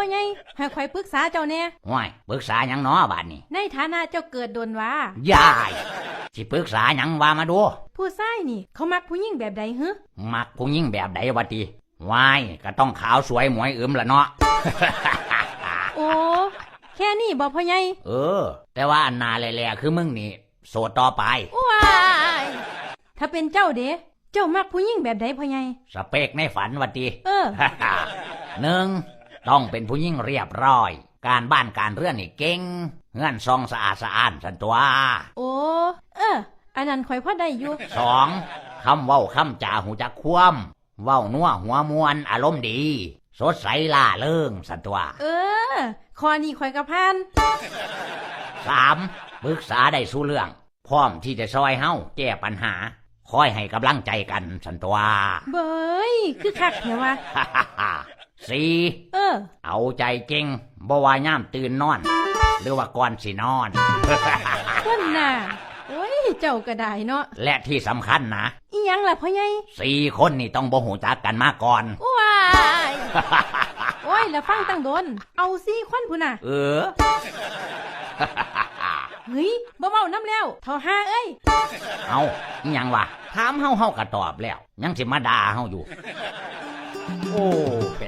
พ่อใหญ่ให้ข่อยปรึกษาเจ้าแน่ห้วยปรึกษาหยังน้อบัดนี้ในฐานะเจ้าเกิดโดนว่ายายสิปรึกษาหยังว่ามาดู ผู้ชายนี่ เขามักผู้หญิงแบบใดฮึมักผู้หญิงแบบใดวะติวายก็ต้องขาวสวยหมวยอึมละเนาะ โอ้แค่นี้บ่พ่อใหญ่เออ แต่ว่าอันนาแหล่ๆคือมึงนี่โสดต่อไป ว้ายถ้าเป็นเจ้าเด้เจ้ามักผู้หญิงแบบใดพ่อใหญ่สเปกในฝันวะติ เออ หนึ่ง ต้องเป็นผู้หญิงเรียบร้อย การบ้านการเรือนนี่เก่งเงื่อนซองสะอาดสะอ้านสันตัวโอ้เอออันนั้นข่อยพอได้อยู่สองคำเว้าคำจาหูจักคว่ำเว้านัวหัวมวนอารมณ์ดี สดใสล่าเริงสันตัวเออคอนี้ข่อยกระพานสามปรึกษาได้สู้เรื่อง พร้อมที่จะซอยเฮาแก้ปัญหา คอยให้กำลังใจกันสันตัวเบยคือคักแถวะ สี่เออเอาใจเก่งบ่ว่าย่ามตื่นนอน หรือว่าก่อนสินอน คนน่ะโอ้ยเจ้าก็ได้เนาะและที่สำคัญนะอีหยังล่ะพ่อใหญ่สี่คนนี่ต้องบ่หูจักกันมาก่อน ว้ายโอ้ยแล้วฟังตั้งโดน เอาซี่ควันพุ่นน่ะเออ เฮ้ยบ่เว้าน้ำแล้วเท่าห้าเอ้ย เอาอิหยังวะถามเฮาเฮาก็ตอบแล้ว ยังสิมาด่าเฮาอยู่ โอ้แปลกคนเว้ย